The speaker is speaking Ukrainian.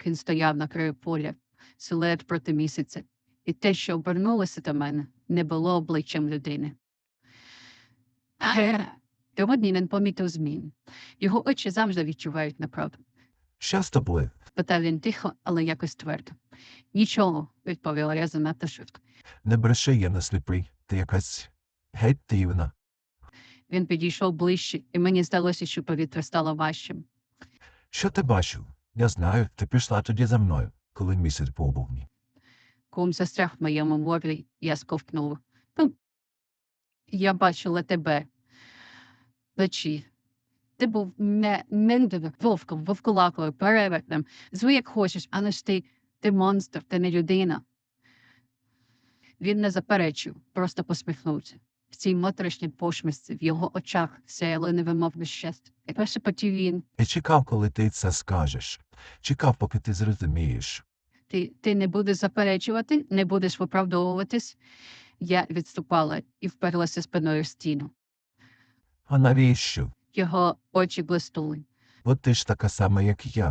як він стояв на краю поля, силует проти місяця, і те, що обернулося до мене, не було обличчям людини. Сьогодні він помітив змін. Його очі завжди відчувають неправду. Що з тобою? Питав він тихо, але якось твердо. Нічого, відповіла я занадто швидко. Не бреши, я не сліпий. Ти якась геть дивна. Він підійшов ближче, і мені здалося, що повітря стало важчим. Що ти бачив? Я знаю, ти пішла тоді за мною, коли місяць у. Кум застряг в моєму мові, я сковтнула. «Ну, Я бачила тебе вночі. Ти був не, вовком, вовкулакою, перевертнем. Звий як хочеш, але ж ти, ти монстр, ти не людина. Він не заперечив, просто посміхнувся. В цій моторошній пошмисці в його очах сяяло невимовне щастя. І прошепотів він. Я чекав, коли ти це скажеш. Чекав, поки ти зрозумієш. Ти, ти не будеш заперечувати, не будеш виправдовуватись. Я відступала і вперлася спиною в стіну. А навіщо? Його очі блиснули. От ти ж така сама, як я.